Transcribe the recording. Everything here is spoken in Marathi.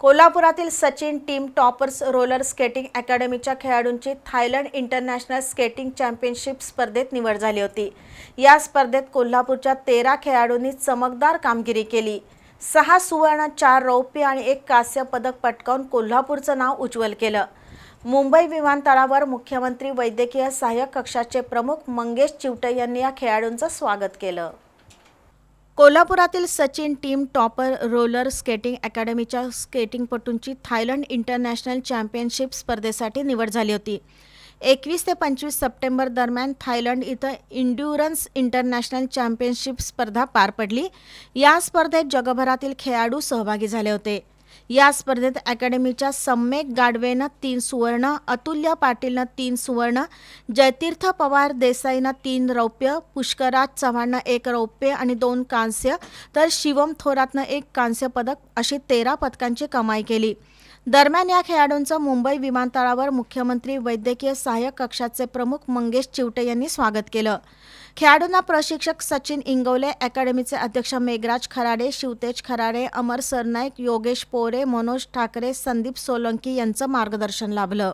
कोल्हापुरातील Sachin team toppers roller skating अकॅडमीच्या खेळाडूंची थायलंड इंटरनॅशनल स्केटिंग चॅम्पियनशिप स्पर्धेत निवड झाली होती. या स्पर्धेत कोल्हापूरच्या तेरा खेळाडूंनी चमकदार कामगिरी केली. सहा सुवर्ण चार रौप्य आणि एक कांस्य पदक पटकावून कोल्हापूरचं नाव उज्ज्वल केलं. मुंबई विमानतळावर मुख्यमंत्री वैद्यकीय सहाय्यक कक्षाचे प्रमुख मंगेश चिवटे यांनी या खेळाडूंचं स्वागत केलं. कोल्हापुरातील Sachin team topper roller skating अकॅडमीच्या स्केटिंगपटूंची थायलंड इंटरनॅशनल चॅम्पियनशिप स्पर्धेसाठी निवड झाली होती. एकवीस ते पंचवीस सप्टेंबर दरम्यान थायलंड इथं इंड्युरन्स इंटरनॅशनल चॅम्पियनशिप स्पर्धा पार पडली. या स्पर्धेत जगभरातील खेळाडू सहभागी झाले होते. या स्पर्धेत अकॅडमीच्या सम्यक गाडवेनं तीन सुवर्ण अतुल्य पाटीलनं तीन सुवर्ण जयतीर्थ पवार देसाईनं तीन रौप्य पुष्कराज चव्हाणनं एक रौप्य आणि दोन कांस्य तर शिवम थोरातनं एक कांस्य पदक अशी तेरा पदकांची कमाई केली. दरम्यान या खेळाडूंचं मुंबई विमानतळावर मुख्यमंत्री वैद्यकीय सहाय्यक कक्षाचे प्रमुख मंगेश चिवटे यांनी स्वागत केलं. खेळाडूंना प्रशिक्षक सचिन इंगवले अकॅडमीचे अध्यक्ष मेघराज खराडे शिवतेज खराडे अमर सरनाईक योगेश पोरे मनोज ठाकरे संदीप सोलंकी यांचं मार्गदर्शन लाभलं.